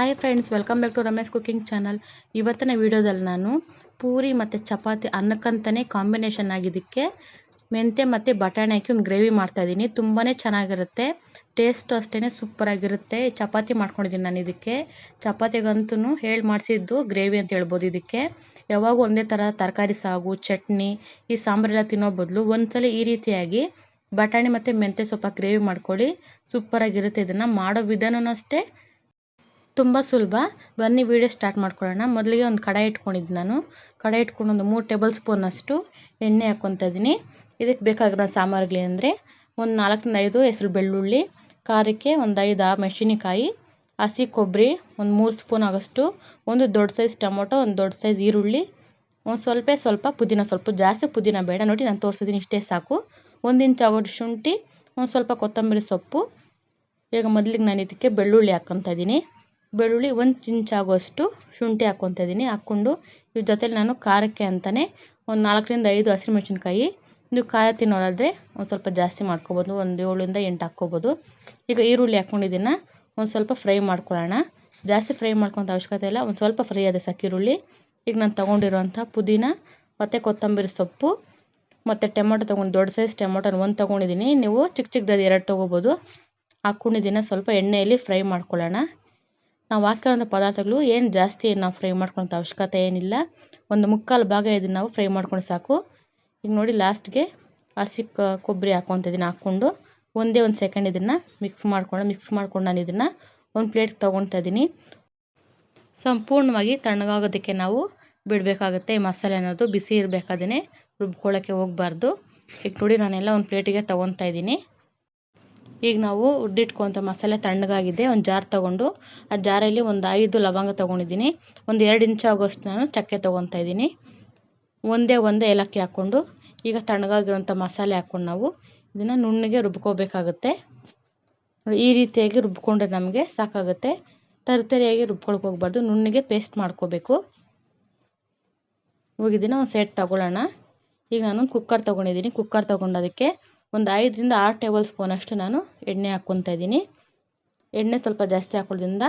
Hi friends welcome back to Ramesh cooking channel ಇವತ್ತಿನ ವಿಡಿಯೋದಲ್ಲಿ ನಾನು ಪೂರಿ ಮತ್ತು ಚಪಾತಿ ಅನ್ನಕ್ಕಂತಲೇ ಕಾಂಬಿನೇಷನ್ ಆಗಿದ್ದಕ್ಕೆ ಮೆಂತ್ಯ ಮತ್ತು ಬಟಾಣಿ ಹಾಕಿ ಒಂದು ಗ್ರೇವಿ ಮಾಡ್ತಾಯಿದ್ದೀನಿ ತುಂಬಾ ಚೆನ್ನಾಗಿರುತ್ತೆ. ಟೇಸ್ಟು ಅಷ್ಟೇ ಸೂಪರಾಗಿರುತ್ತೆ ಚಪಾತಿ ಮಾಡ್ಕೊಂಡಿದ್ದೀನಿ ನಾನು ಇದಕ್ಕೆ. ಚಪಾತಿಗಂತೂ ಹೇಳಿ ಮಾಡಿಸಿದ್ದು ಗ್ರೇವಿ ಅಂತ ಹೇಳ್ಬೋದು ಇದಕ್ಕೆ. ಯಾವಾಗ ಒಂದೇ ಥರ ತರಕಾರಿ ಸಾಗು, ಚಟ್ನಿ, ಈ ಸಾಂಬಾರೆಲ್ಲ ತಿನ್ನೋ ಬದಲು ಒಂದ್ಸಲ ಈ ರೀತಿಯಾಗಿ ಬಟಾಣಿ ಮತ್ತು ಮೆಂತ್ಯ ಸ್ವಲ್ಪ ಗ್ರೇವಿ ಮಾಡ್ಕೊಳ್ಳಿ. ಸೂಪರಾಗಿರುತ್ತೆ ಇದನ್ನು ಮಾಡೋ ವಿಧಾನವೂ ಅಷ್ಟೇ. ತುಂಬ ಸುಲಭ. ಬನ್ನಿ ವೀಡಿಯೋ ಸ್ಟಾರ್ಟ್ ಮಾಡ್ಕೊಳ್ಳೋಣ. ಮೊದಲಿಗೆ ಒಂದು ಕಡಾಯಿ ಇಟ್ಕೊಂಡಿದ್ದು ನಾನು. ಕಡಾಯಿ ಇಟ್ಕೊಂಡು ಒಂದು ಮೂರು ಟೇಬಲ್ ಸ್ಪೂನಷ್ಟು ಎಣ್ಣೆ ಹಾಕ್ಕೊತ ಇದ್ದೀನಿ. ಇದಕ್ಕೆ ಬೇಕಾಗಿರೋ ಸಾಮಗ್ರಿಗಳಂದರೆ ಒಂದು ನಾಲ್ಕರಿಂದ ಐದು ಹೆಸರು ಬೆಳ್ಳುಳ್ಳಿ, ಖಾರಕ್ಕೆ ಒಂದು ಐದು ಆ ಮೆಣಸಿನಕಾಯಿ, ಹಸಿ ಕೊಬ್ಬರಿ ಒಂದು ಮೂರು ಸ್ಪೂನ್ ಆಗೋಷ್ಟು, ಒಂದು ದೊಡ್ಡ ಸೈಜ್ ಟೊಮೊಟೊ, ಒಂದು ದೊಡ್ಡ ಸೈಜ್ ಈರುಳ್ಳಿ, ಒಂದು ಸ್ವಲ್ಪ ಸ್ವಲ್ಪ ಪುದೀನ. ಸ್ವಲ್ಪ ಜಾಸ್ತಿ ಪುದೀನ ಬೇಡ. ನೋಡಿ ನಾನು ತೋರಿಸಿದ್ದೀನಿ ಇಷ್ಟೇ ಸಾಕು. ಒಂದು ಇಂಚ್ ಆಗೋಷ್ಟು ಶುಂಠಿ, ಒಂದು ಸ್ವಲ್ಪ ಕೊತ್ತಂಬರಿ ಸೊಪ್ಪು. ಈಗ ಮೊದಲಿಗೆ ನಾನು ಇದಕ್ಕೆ ಬೆಳ್ಳುಳ್ಳಿ ಹಾಕ್ಕೊತ ಇದ್ದೀನಿ. ಬೆಳ್ಳುಳ್ಳಿ ಒಂದು ಚಿಂಚ್ ಆಗುವಷ್ಟು ಶುಂಠಿ ಹಾಕ್ಕೊತಾ ಇದ್ದೀನಿ ಹಾಕ್ಕೊಂಡು ಇದ್ರ ಜೊತೇಲಿ ನಾನು ಖಾರಕ್ಕೆ ಅಂತಲೇ ಒಂದು ನಾಲ್ಕರಿಂದ ಐದು ಹಸಿಮೆಣ್ಸಿನ್ಕಾಯಿ. ನೀವು ಖಾರ ತಿನ್ನೋರಾದರೆ ಒಂದು ಸ್ವಲ್ಪ ಜಾಸ್ತಿ ಮಾಡ್ಕೊಬೋದು. ಒಂದು ಏಳರಿಂದ ಎಂಟು ಹಾಕ್ಕೊಬೋದು. ಈಗ ಈರುಳ್ಳಿ ಹಾಕ್ಕೊಂಡಿದ್ದೀನಿ ಒಂದು ಸ್ವಲ್ಪ ಫ್ರೈ ಮಾಡ್ಕೊಳ್ಳೋಣ. ಜಾಸ್ತಿ ಫ್ರೈ ಮಾಡ್ಕೊತ ಅವಶ್ಯಕತೆ ಇಲ್ಲ. ಒಂದು ಸ್ವಲ್ಪ ಫ್ರೈ ಆದ ಸಾಕು ಈರುಳ್ಳಿ. ಈಗ ನಾನು ತೊಗೊಂಡಿರುವಂಥ ಪುದೀನ, ಮತ್ತು ಕೊತ್ತಂಬರಿ ಸೊಪ್ಪು, ಮತ್ತು ಟೊಮೊಟೊ ತೊಗೊಂಡು ದೊಡ್ಡ ಸೈಜ್ ಟೊಮೊಟೊನ ಒಂದು ತೊಗೊಂಡಿದ್ದೀನಿ ನೀವು ಚಿಕ್ಕ ಚಿಕ್ಕದಾದ ಎರಡು ತೊಗೋಬೋದು. ಹಾಕ್ಕೊಂಡಿದ್ದೀನಿ ಸ್ವಲ್ಪ ಎಣ್ಣೆಯಲ್ಲಿ ಫ್ರೈ ಮಾಡ್ಕೊಳ್ಳೋಣ. ನಾವು ಹಾಕಿರೋಂಥ ಪದಾರ್ಥಗಳು ಏನು ಜಾಸ್ತಿ ನಾವು ಫ್ರೈ ಮಾಡ್ಕೊಳ್ಳೋಂಥ ಅವಶ್ಯಕತೆ ಏನಿಲ್ಲ. ಒಂದು ಮುಕ್ಕಾಲು ಭಾಗ ಇದನ್ನು ನಾವು ಫ್ರೈ ಮಾಡ್ಕೊಂಡು ಸಾಕು. ಈಗ ನೋಡಿ ಲಾಸ್ಟ್ಗೆ ಹಸಿ ಕೊಬ್ಬರಿ ಹಾಕ್ಕೊತಿದ್ದೀನಿ ಹಾಕ್ಕೊಂಡು. ಒಂದೇ ಒಂದು ಸೆಕೆಂಡ್ ಇದನ್ನು ಮಿಕ್ಸ್ ಮಾಡ್ಕೊಂಡು ಮಿಕ್ಸ್ ಮಾಡ್ಕೊಂಡು ನಾನು ಇದನ್ನು ಒಂದು ಪ್ಲೇಟ್ ತೊಗೊತಾ ಇದ್ದೀನಿ ಸಂಪೂರ್ಣವಾಗಿ ತಣ್ಣಗಾಗೋದಕ್ಕೆ ನಾವು ಬಿಡಬೇಕಾಗುತ್ತೆ ಈ ಮಸಾಲೆ ಅನ್ನೋದು. ಬಿಸಿ ಇರಬೇಕಾದ್ರೆ ರುಬ್ಕೊಳ್ಳೋಕ್ಕೆ ಹೋಗಬಾರ್ದು. ಈಗ ನೋಡಿ ನಾನೆಲ್ಲ ಒಂದು ಪ್ಲೇಟಿಗೆ ತೊಗೊತಾ ಇದ್ದೀನಿ ಈಗ ನಾವು ಉರ್ದಿಟ್ಕೊಂತ ಮಸಾಲೆ ತಣ್ಣಗಾಗಿದೆ, ಒಂದು ಜಾರ್ ತಗೊಂಡು, ಆ ಜಾರಲ್ಲಿ ಒಂದು ಐದು ಲವಂಗ ತಗೊಂಡಿದ್ದೀನಿ. ಒಂದು ಎರಡು ಇಂಚು ಆಗೋಷ್ಟು ನಾನು ಚಕ್ಕೆ ತೊಗೊತಾ ಇದ್ದೀನಿ. ಒಂದೇ ಒಂದೇ ಏಲಕ್ಕಿ ಹಾಕ್ಕೊಂಡು, ಈಗ ತಣ್ಣಗಾಗಿರೋಂಥ ಮಸಾಲೆ ಹಾಕ್ಕೊಂಡು ನಾವು ಇದನ್ನು ನುಣ್ಣಗೆ ರುಬ್ಕೋಬೇಕಾಗುತ್ತೆ. ಈ ರೀತಿಯಾಗಿ ರುಬ್ಕೊಂಡ್ರೆ ನಮಗೆ ಸಾಕಾಗುತ್ತೆ. ತರಿತರಿಯಾಗಿ ರುಬ್ಕೊಳಕ್ಕೆ ಹೋಗ್ಬಾರ್ದು, ನುಣ್ಣಗೆ ಪೇಸ್ಟ್ ಮಾಡ್ಕೋಬೇಕು. ಇವಾಗ ಇದನ್ನು ಒಂದು ಸೆಟ್ ತಗೊಳ್ಳೋಣ. ಈಗ ನಾನು ಕುಕ್ಕರ್ ತೊಗೊಂಡಿದ್ದೀನಿ. ಕುಕ್ಕರ್ ತೊಗೊಂಡೋದಕ್ಕೆ ಒಂದು ಐದರಿಂದ ಆರು ಟೇಬಲ್ ಸ್ಪೂನಷ್ಟು ನಾನು ಎಣ್ಣೆ ಹಾಕ್ಕೊತಾ ಇದ್ದೀನಿ. ಎಣ್ಣೆ ಸ್ವಲ್ಪ ಜಾಸ್ತಿ ಹಾಕೋದ್ರಿಂದ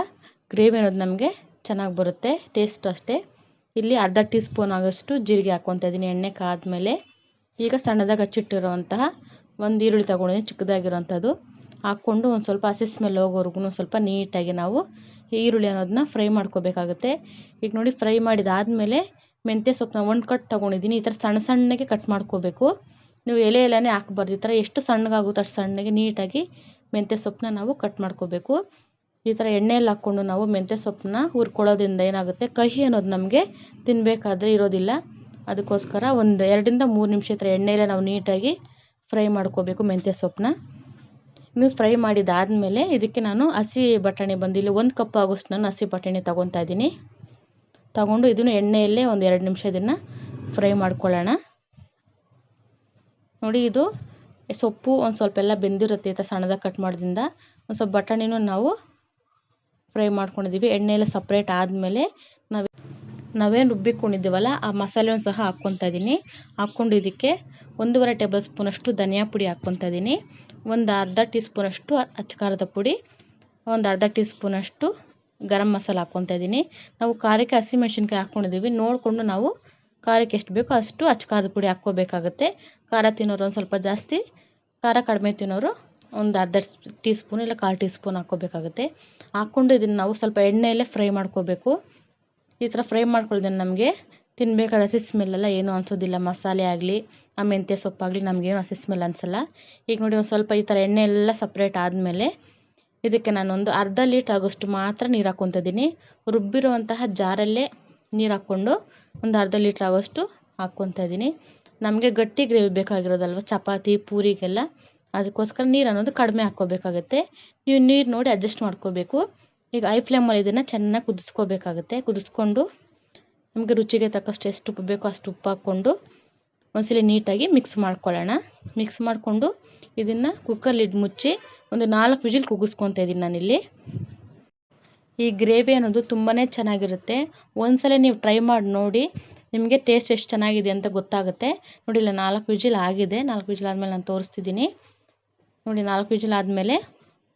ಗ್ರೇವಿ ಅನ್ನೋದು ನಮಗೆ ಚೆನ್ನಾಗಿ ಬರುತ್ತೆ ಟೇಸ್ಟ್ ಅಷ್ಟೇ. ಇಲ್ಲಿ ಅರ್ಧ ಟೀ ಸ್ಪೂನ್ ಆಗೋಷ್ಟು ಜೀರಿಗೆ ಹಾಕ್ಕೊತಾ ಇದ್ದೀನಿ ಎಣ್ಣೆ ಕಾದ್ಮೇಲೆ. ಈಗ ಸಣ್ಣದಾಗಿ ಹಚ್ಚಿಟ್ಟಿರುವಂತಹ ಒಂದು ಈರುಳ್ಳಿ ತಗೊಂಡಿದ್ದೀನಿ ಚಿಕ್ಕದಾಗಿರೋವಂಥದ್ದು. ಹಾಕ್ಕೊಂಡು ಒಂದು ಸ್ವಲ್ಪ ಹಸಿ ಸ್ಮೆಲ್ ಹೋಗೋವರೆಗೂ ಸ್ವಲ್ಪ ನೀಟಾಗಿ ನಾವು ಈರುಳ್ಳಿ ಅನ್ನೋದನ್ನ ಫ್ರೈ ಮಾಡ್ಕೋಬೇಕಾಗುತ್ತೆ. ಈಗ ನೋಡಿ ಫ್ರೈ ಮಾಡಿದಾದಮೇಲೆ ಮೆಂತ್ಯ ಸೊಪ್ಪನ್ನ ಒಂದು ಕಟ್ ತೊಗೊಂಡಿದ್ದೀನಿ. ಈ ಥರ ಸಣ್ಣ ಸಣ್ಣಗೆ ಕಟ್ ಮಾಡ್ಕೋಬೇಕು. ನೀವು ಎಲೆ ಎಲೆನೇ ಹಾಕ್ಬಾರ್ದು. ಈ ಥರ ಎಷ್ಟು ಸಣ್ಣಗಾಗುತ್ತೋ ಅಷ್ಟು ಸಣ್ಣಗೆ ನೀಟಾಗಿ ಮೆಂತ್ಯ ಸೊಪ್ಪನ್ನ ನಾವು ಕಟ್ ಮಾಡ್ಕೋಬೇಕು. ಈ ಥರ ಎಣ್ಣೆಯಲ್ಲಿ ಹಾಕ್ಕೊಂಡು ನಾವು ಮೆಂತ್ಯ ಸೊಪ್ಪನ್ನ ಹುರ್ಕೊಳ್ಳೋದ್ರಿಂದ ಏನಾಗುತ್ತೆ? ಕಹಿ ಅನ್ನೋದು ನಮಗೆ ತಿನ್ನಬೇಕಾದ್ರೆ ಇರೋದಿಲ್ಲ. ಅದಕ್ಕೋಸ್ಕರ ಒಂದು ಎರಡರಿಂದ ಮೂರು ನಿಮಿಷ ಈ ಥರ ಎಣ್ಣೆಯಲ್ಲೇ ನಾವು ನೀಟಾಗಿ ಫ್ರೈ ಮಾಡ್ಕೋಬೇಕು ಮೆಂತ್ಯ ಸೊಪ್ಪನ್ನ. ನೀವು ಫ್ರೈ ಮಾಡಿದಾದಮೇಲೆ ಇದಕ್ಕೆ ನಾನು ಹಸಿ ಬಟಾಣಿ ಬಂದು ಒಂದು ಕಪ್ ಆಗೋಷ್ಟು ನಾನು ಹಸಿ ಬಟಾಣಿ ತೊಗೊತಾ ಇದ್ದೀನಿ. ತಗೊಂಡು ಇದನ್ನು ಎಣ್ಣೆಯಲ್ಲೇ ಒಂದು ಎರಡು ನಿಮಿಷ ಇದನ್ನು ಫ್ರೈ ಮಾಡ್ಕೊಳ್ಳೋಣ. ನೋಡಿ ಇದು ಸೊಪ್ಪು ಒಂದು ಸ್ವಲ್ಪ ಎಲ್ಲ ಬೆಂದಿರುತ್ತೆ ಈ ಥರ ಸಣ್ಣದಾಗಿ ಕಟ್ ಮಾಡೋದ್ರಿಂದ. ಒಂದು ಸ್ವಲ್ಪ ಬಟಾಣಿನೂ ನಾವು ಫ್ರೈ ಮಾಡ್ಕೊಂಡಿದ್ದೀವಿ ಎಣ್ಣೆ ಎಲ್ಲ ಸಪ್ರೇಟ್ ಆದಮೇಲೆ ನಾವು ನಾವೇನು ರುಬ್ಬಿಕೊಂಡಿದ್ದೀವಲ್ಲ ಆ ಮಸಾಲೆಯನ್ನು ಸಹ ಹಾಕ್ಕೊತಾ ಇದ್ದೀನಿ ಹಾಕ್ಕೊಂಡು ಇದಕ್ಕೆ ಒಂದೂವರೆ ಟೇಬಲ್ ಸ್ಪೂನಷ್ಟು ಧನಿಯಾ ಪುಡಿ ಹಾಕ್ಕೊತಾ ಇದ್ದೀನಿ ಒಂದು ಅರ್ಧ ಟೀ ಸ್ಪೂನಷ್ಟು ಅಚ್ಚಕಾರದ ಪುಡಿ, ಒಂದು ಅರ್ಧ ಟೀ ಸ್ಪೂನಷ್ಟು ಗರಂ ಮಸಾಲ ಹಾಕ್ಕೊತಾ ಇದ್ದೀನಿ ನಾವು ಖಾರಕ್ಕೆ ಹಸಿಮೆಣ್ಸಿನ್ಕಾಯಿ ಹಾಕ್ಕೊಂಡಿದ್ದೀವಿ ನೋಡಿಕೊಂಡು ನಾವು ಖಾರಕ್ಕೆ ಎಷ್ಟು ಬೇಕೋ ಅಷ್ಟು ಅಚ್ಚ ಖಾರದ ಪುಡಿ ಹಾಕ್ಕೋಬೇಕಾಗುತ್ತೆ. ಖಾರ ತಿನ್ನೋರು ಒಂದು ಸ್ವಲ್ಪ ಜಾಸ್ತಿ, ಖಾರ ಕಡಿಮೆ ತಿನ್ನೋರು ಒಂದು ಅರ್ಧ ಟೀ ಸ್ಪೂನ್ ಇಲ್ಲ ಕಾಲು ಟೀ ಸ್ಪೂನ್ ಹಾಕ್ಕೋಬೇಕಾಗುತ್ತೆ. ಹಾಕ್ಕೊಂಡು ಇದನ್ನು ನಾವು ಸ್ವಲ್ಪ ಎಣ್ಣೆಯಲ್ಲೇ ಫ್ರೈ ಮಾಡ್ಕೋಬೇಕು. ಈ ಥರ ಫ್ರೈ ಮಾಡ್ಕೊಳ್ಳೋದ್ರಿಂದ ನಮಗೆ ತಿನ್ಬೇಕಾದ್ರೆ ಹಸಿ ಸ್ಮೆಲ್ಲೆಲ್ಲ ಏನೂ ಅನಿಸೋದಿಲ್ಲ. ಮಸಾಲೆ ಆಗಲಿ, ಆ ಮೆಂತ್ಯ ಸೊಪ್ಪಾಗಲಿ ನಮಗೇನು ಹಸಿ ಸ್ಮೆಲ್ ಅನಿಸಲ್ಲ. ಈಗ ನೋಡಿ ಒಂದು ಸ್ವಲ್ಪ ಈ ಥರ ಎಣ್ಣೆ ಎಲ್ಲ ಸಪ್ರೇಟ್ ಆದಮೇಲೆ ಇದಕ್ಕೆ ನಾನೊಂದು ಅರ್ಧ ಲೀಟ್ರ್ ಆಗೋಷ್ಟು ಮಾತ್ರ ನೀರು ಹಾಕ್ಕೊತಿದ್ದೀನಿ ರುಬ್ಬಿರುವಂತಹ ಜಾರಲ್ಲೇ ನೀರು ಹಾಕ್ಕೊಂಡು ಒಂದು ಅರ್ಧ ಲೀಟ್ರ್ ಆಗೋಷ್ಟು ಹಾಕ್ಕೊತಾ ಇದ್ದೀನಿ. ನಮಗೆ ಗಟ್ಟಿ ಗ್ರೇವಿ ಬೇಕಾಗಿರೋದಲ್ವ? ಚಪಾತಿ, ಪೂರಿಗೆಲ್ಲ. ಅದಕ್ಕೋಸ್ಕರ ನೀರು ಅನ್ನೋದು ಕಡಿಮೆ ಹಾಕ್ಕೋಬೇಕಾಗತ್ತೆ. ನೀವು ನೀರು ನೋಡಿ ಅಡ್ಜಸ್ಟ್ ಮಾಡ್ಕೋಬೇಕು. ಈಗ ಐ ಫ್ಲೇಮಲ್ಲಿ ಇದನ್ನು ಚೆನ್ನಾಗಿ ಕುದಿಸ್ಕೋಬೇಕಾಗುತ್ತೆ. ಕುದಿಸ್ಕೊಂಡು ನಮಗೆ ರುಚಿಗೆ ತಕ್ಕಷ್ಟು ಎಷ್ಟು ಉಪ್ಪು ಬೇಕೋ ಅಷ್ಟು ಉಪ್ಪು ಹಾಕ್ಕೊಂಡು ಒಂದ್ಸಲ ನೀಟಾಗಿ ಮಿಕ್ಸ್ ಮಾಡ್ಕೊಳ್ಳೋಣ. ಮಿಕ್ಸ್ ಮಾಡಿಕೊಂಡು ಇದನ್ನು ಕುಕ್ಕರ್ ಲಿಡ್ ಮುಚ್ಚಿ ಒಂದು ನಾಲ್ಕು ವಿಜಿಲ್ ಕೂಗಿಸ್ಕೊತಾ ಇದ್ದೀನಿ ನಾನಿಲ್ಲಿ. ಈ ಗ್ರೇವಿ ಅನ್ನೋದು ತುಂಬಾ ಚೆನ್ನಾಗಿರುತ್ತೆ. ಒಂದ್ಸಲ ನೀವು ಟ್ರೈ ಮಾಡಿ ನೋಡಿ, ನಿಮಗೆ ಟೇಸ್ಟ್ ಎಷ್ಟು ಚೆನ್ನಾಗಿದೆ ಅಂತ ಗೊತ್ತಾಗುತ್ತೆ. ನೋಡಿಲ್ಲ ನಾಲ್ಕು ವಿಜಿಲ್ ಆಗಿದೆ. ನಾಲ್ಕು ವಿಜಿಲ್ ಆದಮೇಲೆ ನಾನು ತೋರಿಸ್ತಿದ್ದೀನಿ. ನೋಡಿ, ನಾಲ್ಕು ವಿಜಿಲ್ ಆದಮೇಲೆ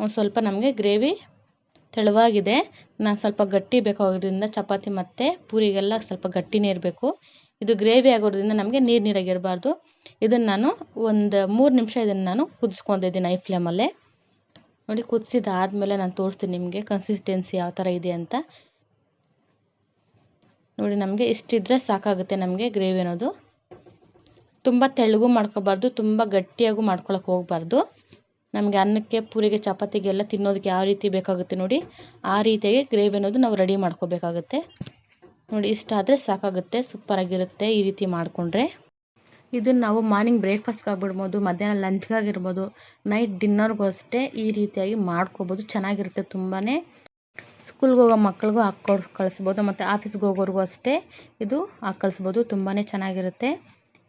ಒಂದು ಸ್ವಲ್ಪ ನಮಗೆ ಗ್ರೇವಿ ತೆಳುವಾಗಿದೆ. ನಾನು ಸ್ವಲ್ಪ ಗಟ್ಟಿ ಬೇಕಾಗೋದ್ರಿಂದ ಚಪಾತಿ ಮತ್ತು ಪೂರಿಗೆಲ್ಲ ಸ್ವಲ್ಪ ಗಟ್ಟಿನೇ ಇರಬೇಕು. ಇದು ಗ್ರೇವಿ ಆಗೋದ್ರಿಂದ ನಮಗೆ ನೀರು ನೀರಾಗಿರಬಾರ್ದು. ಇದನ್ನು ನಾನು ಒಂದು ಮೂರು ನಿಮಿಷ ಇದನ್ನು ನಾನು ಕುದಿಸ್ಕೊಂಡಿದ್ದೀನಿ, ಐ ಫ್ಲೇಮಲ್ಲೇ ನೋಡಿ ಕುದಿಸಿದಾದ್ಮೇಲೆ ನಾನು ತೋರಿಸ್ತೀನಿ ನಿಮಗೆ ಕನ್ಸಿಸ್ಟೆನ್ಸಿ ಯಾವ ಥರ ಇದೆ ಅಂತ. ನೋಡಿ ನಮಗೆ ಇಷ್ಟಿದ್ರೆ ಸಾಕಾಗುತ್ತೆ ನಮಗೆ ಗ್ರೇವಿ ಅನ್ನೋದು. ತುಂಬ ತೆಳ್ಳಗೂ ಮಾಡ್ಕೋಬಾರ್ದು, ತುಂಬ ಗಟ್ಟಿಯಾಗೂ ಮಾಡ್ಕೊಳಕ್ಕೆ ಹೋಗಬಾರ್ದು. ನಮಗೆ ಅನ್ನಕ್ಕೆ, ಪೂರಿಗೆ ಚಪಾತಿಗೆ ಎಲ್ಲ ತಿನ್ನೋದಕ್ಕೆ ಯಾವ ರೀತಿ ಬೇಕಾಗುತ್ತೆ ನೋಡಿ, ಆ ರೀತಿಯಾಗಿ ಗ್ರೇವಿ ಅನ್ನೋದು ನಾವು ರೆಡಿ ಮಾಡ್ಕೋಬೇಕಾಗುತ್ತೆ. ನೋಡಿ ಇಷ್ಟಾದರೆ ಸಾಕಾಗುತ್ತೆ ಸೂಪರಾಗಿರುತ್ತೆ ಈ ರೀತಿ ಮಾಡಿಕೊಂಡ್ರೆ. ಇದನ್ನು ನಾವು ಮಾರ್ನಿಂಗ್ ಬ್ರೇಕ್ಫಾಸ್ಟ್ಗೆ ಆಗ್ಬಿಡ್ಬೋದು, ಮಧ್ಯಾಹ್ನ ಲಂಚ್ಗಾಗಿರ್ಬೋದು ನೈಟ್ ಡಿನ್ನರ್ಗೂ ಅಷ್ಟೇ ಈ ರೀತಿಯಾಗಿ ಮಾಡ್ಕೋಬೋದು. ಚೆನ್ನಾಗಿರುತ್ತೆ ತುಂಬಾ ಸ್ಕೂಲ್ಗೆ ಹೋಗೋ ಮಕ್ಳಿಗೂ ಹಾಕ್ಕೊಡ್ ಕಳಿಸ್ಬೋದು, ಮತ್ತು ಆಫೀಸ್ಗೆ ಹೋಗೋರ್ಗೂ ಅಷ್ಟೇ ಇದು ಹಾಕಿ ಕಳಿಸ್ಬೋದು ತುಂಬಾ ಚೆನ್ನಾಗಿರುತ್ತೆ.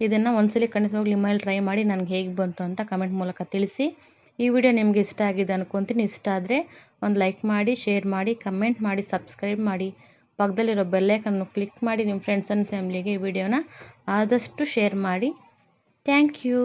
ಇದನ್ನು ಒಂದ್ಸಲಿ ಖಂಡಿತವಾಗ್ಲೂ ನಿಮ್ಮಲ್ಲಿ ಟ್ರೈ ಮಾಡಿ ನನಗೆ ಹೇಗೆ ಬಂತು ಅಂತ ಕಮೆಂಟ್ ಮೂಲಕ ತಿಳಿಸಿ. ಈ ವಿಡಿಯೋ ನಿಮಗೆ ಇಷ್ಟ ಆಗಿದೆ ಅನ್ಕೊತೀನಿ. ಇಷ್ಟ ಆದರೆ ಒಂದು ಲೈಕ್ ಮಾಡಿ ಶೇರ್ ಮಾಡಿ ಕಮೆಂಟ್ ಮಾಡಿ ಸಬ್ಸ್ಕ್ರೈಬ್ ಮಾಡಿ. ಪಕ್ಕದಲ್ಲಿರೋ ಬೆಲ್ಲೈಕನ್ನು ಕ್ಲಿಕ್ ಮಾಡಿ ನಿಮ್ಮ ಫ್ರೆಂಡ್ಸ್ ಆ್ಯಂಡ್ ಫ್ಯಾಮ್ಲಿಗೆ ಈ ವಿಡಿಯೋನ ಆದಷ್ಟು ಶೇರ್ ಮಾಡಿ. Thank you